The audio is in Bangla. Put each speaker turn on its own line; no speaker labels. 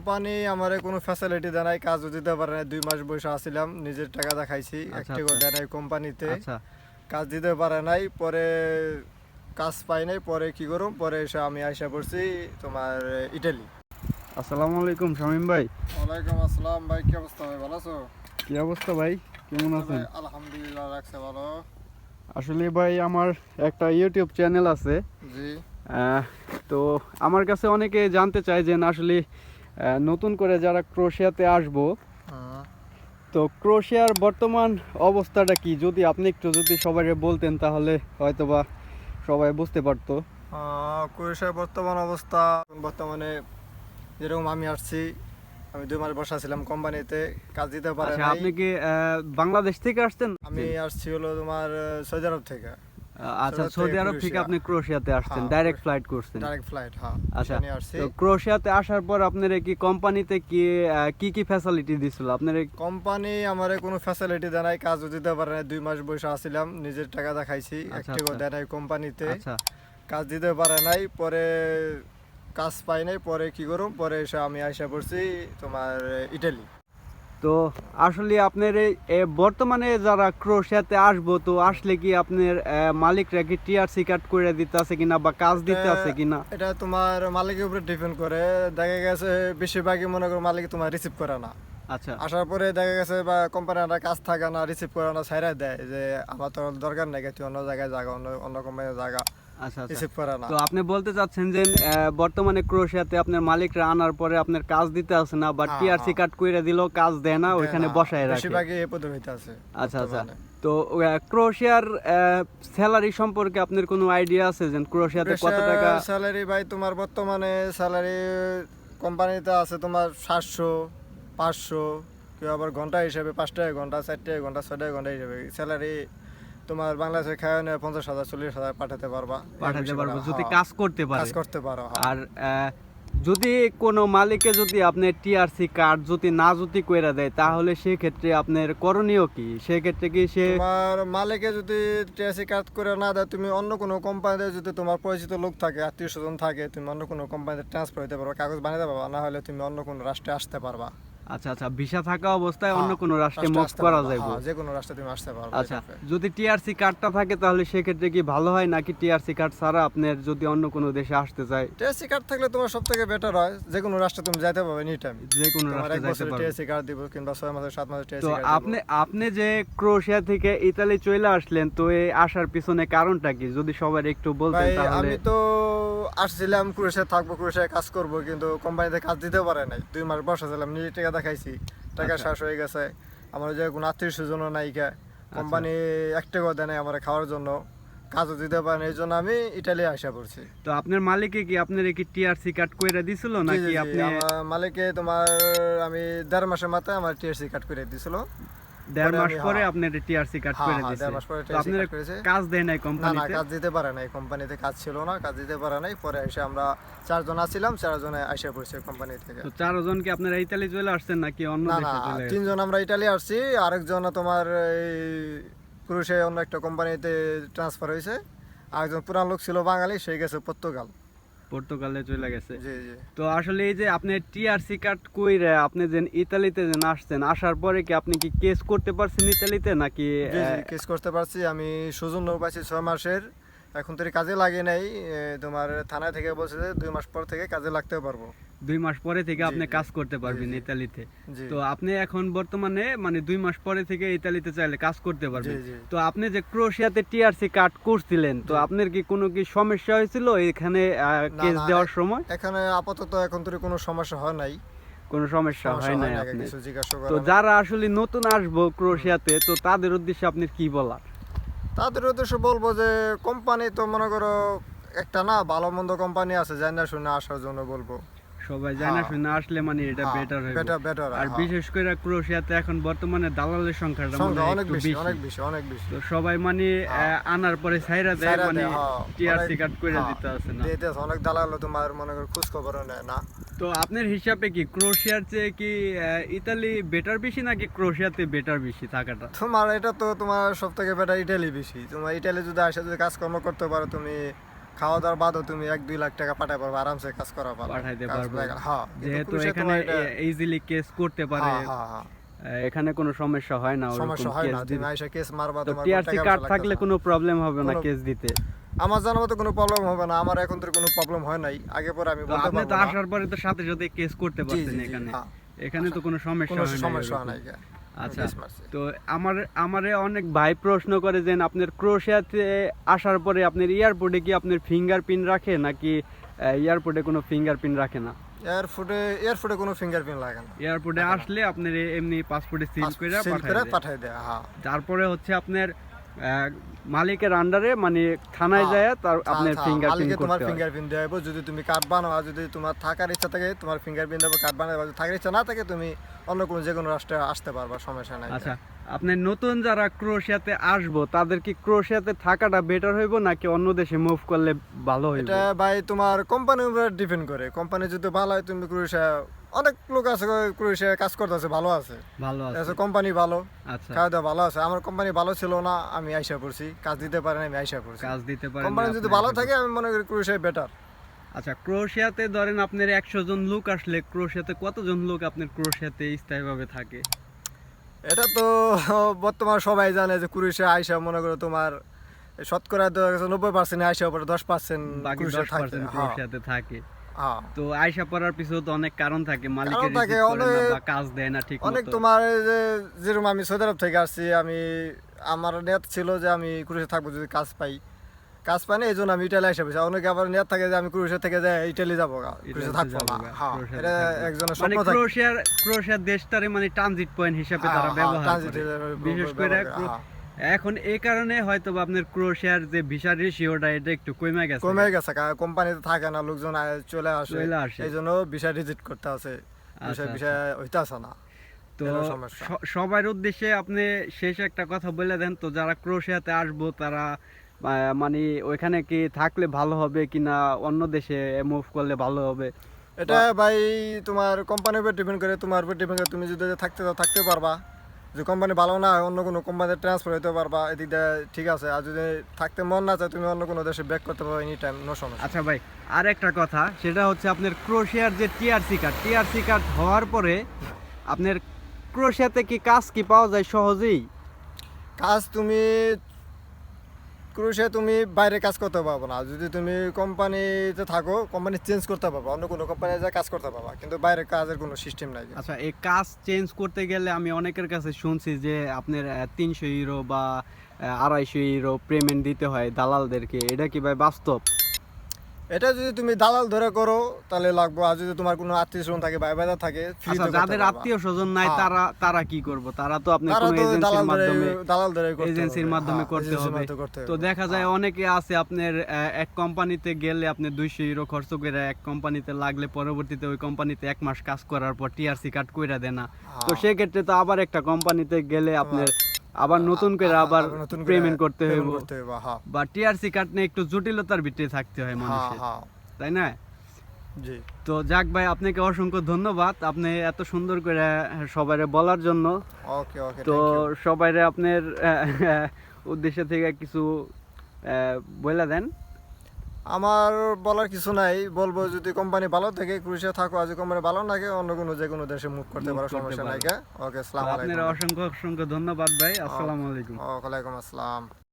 কোম্পানি আমারে কোনো ফ্যাসিলিটি দেয় নাই কাজও দিতে পারে নাই। দুই মাস বসে আসছিলাম নিজের টাকা দেখাইছি
আচ্ছা,
একটিও
আচ্ছা।
দেয় নাই কোম্পানিতে।
আচ্ছা।
কাজ দিতে পারে নাই পরে কাজ পাই নাই পরে কি করুম? পরে এসে আমি আইসা পড়ছি তোমার ইটালি।
আসসালামু আলাইকুম শামিম ভাই।
ওয়ালাইকুম আসসালাম ভাই কি অবস্থা ভাই ভালো আছো?
কি অবস্থা ভাই? কেমন আছেন?
আলহামদুলিল্লাহ রাখছে ভালো।
আসলে ভাই আমার একটা ইউটিউব চ্যানেল আছে।
জি।
তো আমার কাছে অনেকে জানতে চায় যে আসলে নতুন করে যারা ক্রোশিয়াতে আসব তো ক্রোশিয়ার বর্তমান অবস্থাটা কি? যদি আপনি একটু যদি সবাই বলতেন তাহলে হয়তোবা সবাই বুঝতে পারতো।
ক্রোশিয়ার বর্তমান অবস্থা বর্তমানে যেরকম আমি আসছি আমি দুই মাস বসা ছিলাম কোম্পানিতে কাজ দিতে পারে
আচ্ছা আপনি কি বাংলাদেশ থেকে আসছেন?
আমি আসছি হলো তোমার সৌদি আরব থেকে।
আচ্ছা
সৌদি
আরব থেকে আপনি ক্রোশিয়াতে আসছেন
হ্যাঁ,
ডাইরেক্ট ফ্লাইট করছেন।
ডাইরেক্ট ফ্লাইট হ্যাঁ
আচ্ছা তো ক্রোশিয়াতে আসার পর আপনার কি কোম্পানিতে কি কি কি ফ্যাসিলিটি দিছিল? আপনার
কোম্পানি আমারে কোনো ফ্যাসিলিটি দেয় নাই কাজও দিতে পারে নাই। দুই মাস বসে আসছিলাম নিজের টাকা দেখাইছি
আচ্ছা,
একটিও
আচ্ছা।
দেয় নাই কোম্পানিতে।
আচ্ছা।
কাজ দিতে পারে নাই পরে কাজ পাই নাই পরে কি করুম? পরে এসে আমি আইসা পড়ছি তোমার ইটালি
তো আসলে আপনার এই বর্তমানে যারা ক্রোশিয়াতে আসব তো আসলে কি আপনার মালিকরা কি টিআরসি কার্ড করে দিতে আছে কিনা বা কাজ দিতে আছে কিনা?
এটা তোমার মালিকের উপরে ডিপেন্ড করে। দেখা গেছে বেশিরভাগই মনে করো মালিক তোমার রিসিভ করে না।
আচ্ছা।
আসার পরে দেখা গেছে বা কোম্পানিরা কাজ থাকে না রিসিভ করে না ছাইরা দেয় যে আমার তো দরকার নেই তুই অন্য জায়গায় জায়গা অন্য অন্য কোম্পানির জায়গা
আচ্ছা আচ্ছা।
রিসিভ করে না।
তো আপনি বলতে চাচ্ছেন যে বর্তমানে ক্রোশিয়াতে আপনার মালিকরা আনার পরে আপনার কাজ দিতে আছে না বা
হ্যাঁ,
টিআরসি
হ্যাঁ।
কার্ড করে দিলেও কাজ দেয় না ওইখানে বসায় রাখে।
বেশিরভাগই এই পদ্ধতিতে আছে
আচ্ছা আচ্ছা। তো ক্রোশিয়ার স্যালারি সম্পর্কে আপনার কোনো আইডিয়া আছে যে ক্রোশিয়াতে কত টাকা?
স্যালারি ভাই তোমার বর্তমানে স্যালারি কোম্পানিতে আছে তোমার সাতশো পাঁচশো কেউ আবার ঘণ্টা হিসেবে পাঁচ টাকা ঘণ্টা চার টাকা ঘণ্টা ছয় টাকা ঘণ্টা হিসেবে। স্যালারি তোমার বাংলাদেশে খাওয়া নিয়ে পঞ্চাশ হাজার চল্লিশ হাজার পাঠাতে পারবা
পাঠাতে পারব যদি
হ্যাঁ,
কাজ করতে পারে।
কাজ করতে পারো।
আর যদি কোনো মালিকে যদি আপনার টিআরসি কার্ড যদি না যদি কইরা দেয় তাহলে সেক্ষেত্রে আপনার করণীয় কি? সেই ক্ষেত্রে কি সে
তোমার মালিকে যদি টিএসসি কাজ করে না দেয় তুমি অন্য কোনো কোম্পানিতে যদি তোমার পরিচিত লোক থাকে আত্মীয় স্বজন থাকে তুমি অন্য কোনো কোম্পানিতে ট্রান্সফার হতে পারবা কাগজ বানিয়ে পারবা না হলে তুমি অন্য কোনো রাষ্ট্রে আসতে পারবা।
আচ্ছা আচ্ছা ভিসা থাকা অবস্থায় অন্য
হ্যাঁ,
কোনো রাষ্ট্রে মুভ করা যাবে
হ্যাঁ, যে কোনো রাষ্ট্রে তুমি আসতে পারবা
আচ্ছা যদি টিআরসি কার্ডটা থাকে তাহলে সেক্ষেত্রে কি ভালো হয় নাকি টিআরসি কার্ড ছাড়া আপনার যদি অন্য কোনো দেশে আসতে চায়?
টিএসসি কার্ড থাকলে তোমার সব থেকে বেটার হয় যে কোনো রাষ্ট্রে তুমি যাইতে পারবে এনি টাইম
যে কোনো রাষ্ট্রে যাইতে পারবে।
টিএসসি কার্ড দিব কিংবা ছয় মাসের সাত মাসের
তো
টিএসসি কার্ড
আপনি আপনি যে ক্রোশিয়া থেকে ইতালি চলে আসলেন তো এই আসার পিছনে কারণটা কি? যদি সবার একটু বলতেন তাহলে
আমি তো আসছিলাম ক্রুশে থাকব ক্রুশে কাজ করব কিন্তু কোম্পানিতে কাজ দিতে পারে নাই। দুই মাস বসা ছিলাম নিজে টাকা দেখাইছি। টাকা
আচ্ছা।
শেষ হয়ে গেছে। আমার যে কোনো আত্মীয় স্বজন নায়িকা কোম্পানি এক টাকা দেয় নাই আমার খাওয়ার জন্য। কাজও দিতে পারেন এই জন্য আমি ইটালি আসা পড়ছি।
তো আপনার মালিকে কি আপনার কি টিআরসি কার্ড কইরা দিছিল নাকি আপনি
মালিকে তোমার আমি দেড় মাসের মাথায় আমার টিআরসি কার্ড করে দিছিল।
দেড়
পরে
মাস
আমি,
পরে
হ্যাঁ।
আপনার টিআরসি কার্ড
হ্যাঁ,
করে
হ্যাঁ, দেড় মাস পরে কার্ড।
কাজ দেয় নাই
না না কাজ দিতে পারে নাই কোম্পানিতে কাজ ছিল না কাজ দিতে পারে নাই পরে এসে আমরা চারজন আছিলাম চারজনে আসে পড়ছি কোম্পানি থেকে
তো চারজন কি আপনারা ইতালি চলে আসছেন নাকি অন্য দেশে চলে?
তিনজন আমরা ইটালি আসছি আরেকজন তোমার এই পুরুষে অন্য একটা কোম্পানিতে ট্রান্সফার হয়েছে আরেকজন পুরান লোক ছিল বাঙালি সেই গেছে পর্তুগাল
পর্তুগালে চলে গেছে। তো আসলে এই যে আপনি টিআরসি কার্ড কইরা আপনি যেন ইতালিতে যেন আসছেন আসার পরে কি আপনি কি কেস করতে পারছেন ইতালিতে নাকি
কেস করতে পারছি। আমি সুজন পাইছি ছয় মাসের। এখন তো কাজে লাগে নাই। তোমার থানা থেকে বলছে যে দুই মাস পর থেকে কাজে লাগতেও পারব।
দুই মাস পরে থেকে আপনি কাজ করতে পারবেন ইতালিতে। তো আপনি এখন বর্তমানে মানে দুই মাস পরে থেকে ইতালিতে চাইলে কাজ করতে পারবেন। তো আপনি যে ক্রোশিয়াতে টিআরসি কার্ড করছিলেন তো আপনার কি কোনো কি সমস্যা হয়েছিল এখানে কেস দেওয়ার সময়?
এখানে আপাতত এখন তো কোনো সমস্যা হয় নাই।
কোনো সমস্যা
সমস্যা
হয় নাই আপনি তো যারা আসলে নতুন আসব ক্রোশিয়াতে তো তাদের উদ্দেশ্যে আপনি কি বলার?
তাদের উদ্দেশ্যে বলব যে কোম্পানি তো মনে করো একটা না ভালো মন্দ কোম্পানি আছে জানা শুনে আসার জন্য বলব।
সবাই জানা
হ্যাঁ।
শুনে আসলে মানে এটা বেটার হবে
বেটার বেটার
আর বিশেষ করে ক্রোশিয়াতে এখন বর্তমানে দালালের সংখ্যাটা মানে
অনেক বেশি অনেক বেশি অনেক বেশি।
তো সবাই মানে
হ্যাঁ।
আনার পরে সাইরা দেয় মানে
হ্যাঁ,
টিআরসি কার্ড করে
হ্যাঁ,
দিতে আছে না।
দিতে অনেক দালাল তোমার মনে করো খোঁজ খবর নেয় না।
তো আপনার হিসাবে কি ক্রোশিয়ার চেয়ে কি ইতালি বেটার বেশি নাকি ক্রোশিয়াতে বেটার বেশি থাকাটা?
তোমার এটা তো তোমার সব থেকে বেটার ইটালি বেশি। তোমার ইটালি যদি আসে যদি কাজকর্ম করতে পারো তুমি খাওয়া দাওয়ার বাদও তুমি এক দুই লাখ টাকা পাঠাতে পারবে আরামসে কাজ করা পারবে
পাঠাইতে পারবে।
হ্যাঁ
যেহেতু এখানে ইজিলি কেস করতে পারে
হ্যাঁ, হ্যাঁ, হ্যাঁ।
এখানে কোনো সমস্যা হয় না
সমস্যা হয় না তুমি আইসা কেস মারবা তোমার
টিআরসি কার্ড থাকলে কোনো প্রবলেম হবে না কেস দিতে
আমার জানার মতো কোনো প্রবলেম হবে না আমার এখন তো কোনো প্রবলেম হয় নাই আগে পরে আমি বলতে
আপনি তো আসার পরে তো সাথে সাথে কেস করতে পারছেন এখানে
হ্যাঁ।
এখানে তো কোনো সমস্যা হয় না
সমস্যা
এরকম।
নাই
আচ্ছা। তো আমার আমারে অনেক ভাই প্রশ্ন করে যে আপনার ক্রোশিয়াতে আসার পরে আপনার এয়ারপোর্টে কি আপনার ফিঙ্গারপ্রিন্ট রাখে নাকি এয়ারপোর্টে কোনো ফিঙ্গারপ্রিন্ট রাখে না?
এয়ারপোর্টে এয়ারপোর্টে কোনো ফিঙ্গারপ্রিন্ট লাগে না।
এয়ারপোর্টে আসলে আপনার এমনি পাসপোর্টে সিল করে পাঠায় দেয়।
হ্যাঁ।
তারপরে হচ্ছে আপনার মালিকের আন্ডারে মানে থানায়
হ্যাঁ,
যায় তার আপনার ফিঙ্গারপ্রিন্ট
তোমার
করতে হয়।
ফিঙ্গারপ্রিন্ট দেবো যদি তুমি কার্ড বানাও আর যদি তোমার থাকার ইচ্ছা থাকে তোমার ফিঙ্গারপ্রিন্ট দেবো কার্ড বানাবো যদি থাকার ইচ্ছা না থাকে তুমি অন্য কোনো যে কোনো রাষ্ট্রে আসতে পারবা সমস্যা নাই।
আচ্ছা আপনার নতুন যারা ক্রোশিয়াতে আসব তাদের কি ক্রোশিয়াতে থাকাটা বেটার হইব নাকি অন্য দেশে মুভ করলে ভালো হইব?
এটা ভাই তোমার কোম্পানির উপর ডিপেন্ড করে। কোম্পানি যদি ভালো হয় তুমি ক্রুশিয়া অনেক লোক আছে ক্রুশিয়া কাজ করতেছে ভালো আছে।
ভালো আছে।
কোম্পানি ভালো
আচ্ছা।
খাওয়া দাওয়া ভালো আছে। আমার কোম্পানি ভালো ছিল না আমি আইসা পড়ছি। কাজ দিতে পারে না আমি আইসা পড়ছি।
কাজ দিতে পারেন
কোম্পানি যদি ভালো থাকে আমি মনে করি ক্রুশিয়া বেটার
আচ্ছা ক্রোশিয়াতে ধরেন আপনার একশো জন লোক আসলে ক্রোশিয়াতে কতজন লোক আপনার ক্রোশিয়াতে স্থায়ীভাবে থাকে?
এটা তো বর্তমান সবাই জানে যে ক্রুশিয়া আইসা মনে করো তোমার শতকরা নব্বই পার্সেন্ট আইসা পরে দশ পার্সেন্ট থাকে। হ্যাঁ।
তো আয়সা পড়ার পিছনে তো অনেক কারণ থাকে মালিকের
থাকে, অনেক-
কাজ দেয় না ঠিক
অনেক তোমার যে যেরকম আমি সৌদি আরব থেকে আসছি আমি আমার নেট ছিল যে আমি ক্রুশে থাকব যদি কাজ পাই। কাজ পাই না এই জন্য আমি ইটালি এসে পেয়েছি অনেকে আবার নেট থাকে যে আমি ক্রুশে থেকে যাই ইটালি যাব ক্রুশে থাকব না হ্যাঁ এটা একজনের
মানে
স্বপ্ন থাকে।
ক্রোশিয়ার ক্রোশিয়ার দেশটারে মানে ট্রানজিট পয়েন্ট হিসেবে তারা
হ্যাঁ,
ব্যবহার করে। বিশেষ করে এখন এই কারণে হয়তো আপনার ক্রোশিয়ার যে ভিসা রেশিওটা এটা একটু কমে গেছে।
কমে গেছে কোম্পানিতে থাকে না লোকজন চলে আসে।
চলে আসে।
এই জন্য বিষয় রিজিট করতে আছে।
আচ্ছা,
বিষয়
আচ্ছা।
হইতাছে না।
তো সবার উদ্দেশ্যে আপনি শেষ একটা কথা বলে দেন। তো যারা ক্রোশিয়াতে আসব তারা মানে ওইখানে কি থাকলে ভালো হবে কিনা অন্য দেশে মুভ করলে ভালো হবে?
এটা ভাই তোমার কোম্পানির উপর ডিপেন্ড করে তোমার উপর ডিপেন্ড করে তুমি যদি থাকতে চাও থাকতে পারবা। যে কোম্পানি ভালো না হয় অন্য কোনো কোম্পানিতে ট্রান্সফার হতে পারবা এদিক দিয়ে ঠিক আছে। আর যদি থাকতে মন না চায় তুমি অন্য কোনো দেশে ব্যাক করতে পারো এনি টাইম নো সমস্যা।
আচ্ছা ভাই আর একটা কথা সেটা হচ্ছে আপনার ক্রোশিয়ার যে টিআরসি কার্ড টিআরসি কার্ড হওয়ার পরে আপনার ক্রোশিয়াতে কি কাজ কি পাওয়া যায় সহজেই?
কাজ তুমি ক্রুশে তুমি বাইরে কাজ করতে পারব না। যদি তুমি কোম্পানিতে থাকো, কোম্পানি চেঞ্জ করতে পারবা, অন্য কোনো কোম্পানি যা কাজ করতে পারবা কিন্তু বাইরে কাজের কোনো সিস্টেম নাই।
আচ্ছা এই কাজ চেঞ্জ করতে গেলে আমি অনেকের কাছে শুনছি যে আপনার তিনশো ইউরো বা আড়াইশো ইউরো পেমেন্ট দিতে হয় দালালদেরকে। এটা কি ভাই বাস্তব?
এটা যদি তুমি দালাল ধরে করো তাহলে লাগবো আর যদি তোমার কোনো আত্মীয় স্বজন থাকে ভাই বাজার থাকে
আচ্ছা যাদের আত্মীয় স্বজন নাই
হ্যাঁ।
তারা তারা কি করব তারা তো কোনো এজেন্সির মাধ্যমে
দালাল ধরে করতে
এজেন্সির
হবে।
মাধ্যমে
হ্যাঁ,
করতে হবে তো দেখা যায়
হ্যাঁ।
অনেকে আছে আপনার এক কোম্পানিতে গেলে আপনি দুইশো ইউরো খরচ করে এক কোম্পানিতে লাগলে পরবর্তীতে ওই কোম্পানিতে এক মাস কাজ করার পর টিআরসি কাট কইরা দেয় না তো
হ্যাঁ।
সেক্ষেত্রে তো আবার একটা কোম্পানিতে গেলে আপনার আবার নতুন করে আবার
নতুন
পেমেন্ট করতে হইব।
হ্যাঁ।
বা টিআরসি কার্ড নিয়ে একটু জটিলতার ভিতরে থাকতে হয়
হ্যাঁ
মানুষের।
হ্যাঁ।
তাই না?
জি।
তো যাক ভাই আপনাকে অসংখ্য ধন্যবাদ। আপনি এত সুন্দর করে সবাইরে বলার জন্য।
ওকে ওকে
তো সবাইরে আপনার উদ্দেশ্য থেকে কিছু বলে দেন।
আমার বলার কিছু নাই। বলব যদি কোম্পানি ভালো থাকে ক্রুশে থাকো আজ কোম্পানি ভালো থাকে অন্য কোনো যে কোনো দেশে মুভ করতে পারো সমস্যা নাই ওকে আসসালামু
আপনার অসংখ্য অসংখ্য ধন্যবাদ ভাই। আসসালামু আলাইকুম।
ওয়ালাইকুম আসসালাম।